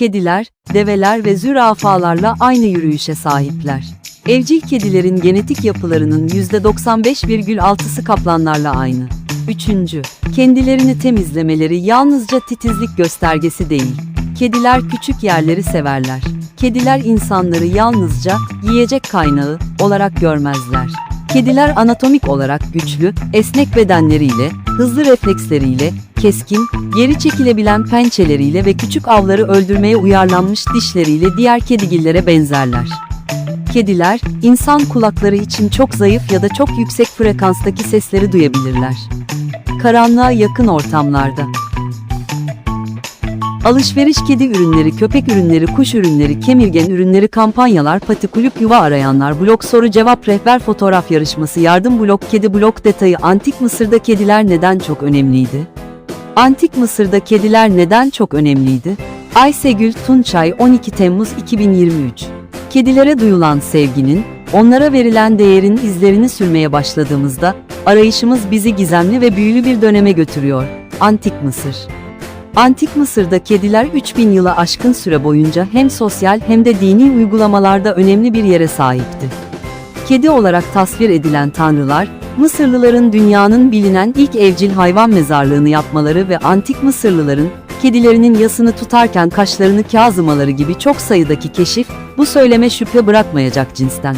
Kediler, develer ve zürafalarla aynı yürüyüşe sahipler. Evcil kedilerin genetik yapılarının %95,6'sı kaplanlarla aynı. Üçüncü, kendilerini temizlemeleri yalnızca titizlik göstergesi değil. Kediler küçük yerleri severler. Kediler insanları yalnızca yiyecek kaynağı olarak görmezler. Kediler anatomik olarak güçlü, esnek bedenleriyle, hızlı refleksleriyle, keskin, geri çekilebilen pençeleriyle ve küçük avları öldürmeye uyarlanmış dişleriyle diğer kedigillere benzerler. Kediler, insan kulakları için çok zayıf ya da çok yüksek frekanstaki sesleri duyabilirler. Karanlığa yakın ortamlarda. Alışveriş kedi ürünleri, köpek ürünleri, kuş ürünleri, kemirgen ürünleri, kampanyalar, pati kulüp yuva arayanlar, blok soru cevap rehber fotoğraf yarışması, yardım blok, kedi blok detayı, antik Mısır'da kediler neden çok önemliydi? Antik Mısır'da kediler neden çok önemliydi? Aysegül Tunçay 12 Temmuz 2023 Kedilere duyulan sevginin, onlara verilen değerin izlerini sürmeye başladığımızda, arayışımız bizi gizemli ve büyülü bir döneme götürüyor. Antik Mısır Antik Mısır'da kediler 3000 yıla aşkın süre boyunca hem sosyal hem de dini uygulamalarda önemli bir yere sahipti. Kedi olarak tasvir edilen tanrılar, Mısırlıların dünyanın bilinen ilk evcil hayvan mezarlığını yapmaları ve antik Mısırlıların kedilerinin yasını tutarken kaşlarını kazımaları gibi çok sayıdaki keşif, bu söyleme şüphe bırakmayacak cinsten.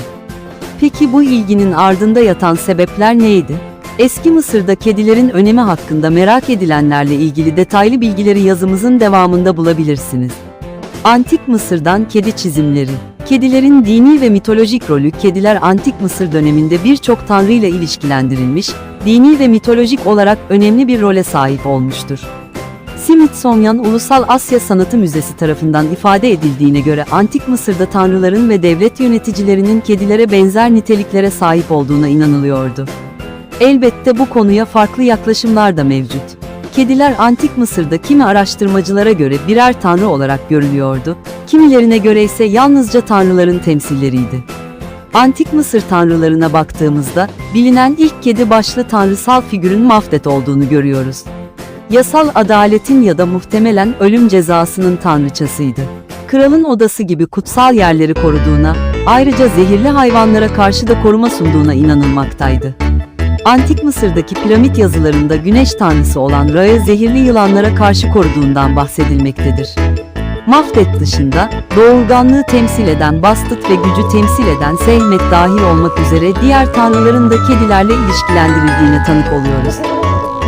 Peki bu ilginin ardında yatan sebepler neydi? Eski Mısır'da kedilerin önemi hakkında merak edilenlerle ilgili detaylı bilgileri yazımızın devamında bulabilirsiniz. Antik Mısır'dan kedi çizimleri. Kedilerin dini ve mitolojik rolü kediler Antik Mısır döneminde birçok tanrı ile ilişkilendirilmiş, dini ve mitolojik olarak önemli bir role sahip olmuştur. Smithsonian Ulusal Asya Sanatı Müzesi tarafından ifade edildiğine göre Antik Mısır'da tanrıların ve devlet yöneticilerinin kedilere benzer niteliklere sahip olduğuna inanılıyordu. Elbette bu konuya farklı yaklaşımlar da mevcut. Kediler Antik Mısır'da kimi araştırmacılara göre birer tanrı olarak görülüyordu, kimilerine göre ise yalnızca tanrıların temsilleriydi. Antik Mısır tanrılarına baktığımızda, bilinen ilk kedi başlı tanrısal figürün Mafdet olduğunu görüyoruz. Yasal adaletin ya da muhtemelen ölüm cezasının tanrıçasıydı. Kralın odası gibi kutsal yerleri koruduğuna, ayrıca zehirli hayvanlara karşı da koruma sunduğuna inanılmaktaydı. Antik Mısır'daki piramit yazılarında güneş tanrısı olan Ra'ya zehirli yılanlara karşı koruduğundan bahsedilmektedir. Mafdet dışında, doğurganlığı temsil eden Bastıt ve gücü temsil eden Sehmet dahil olmak üzere diğer tanrıların da kedilerle ilişkilendirildiğine tanık oluyoruz.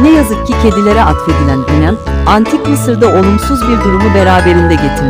Ne yazık ki kedilere atfedilen önem, Antik Mısır'da olumsuz bir durumu beraberinde getirmiş.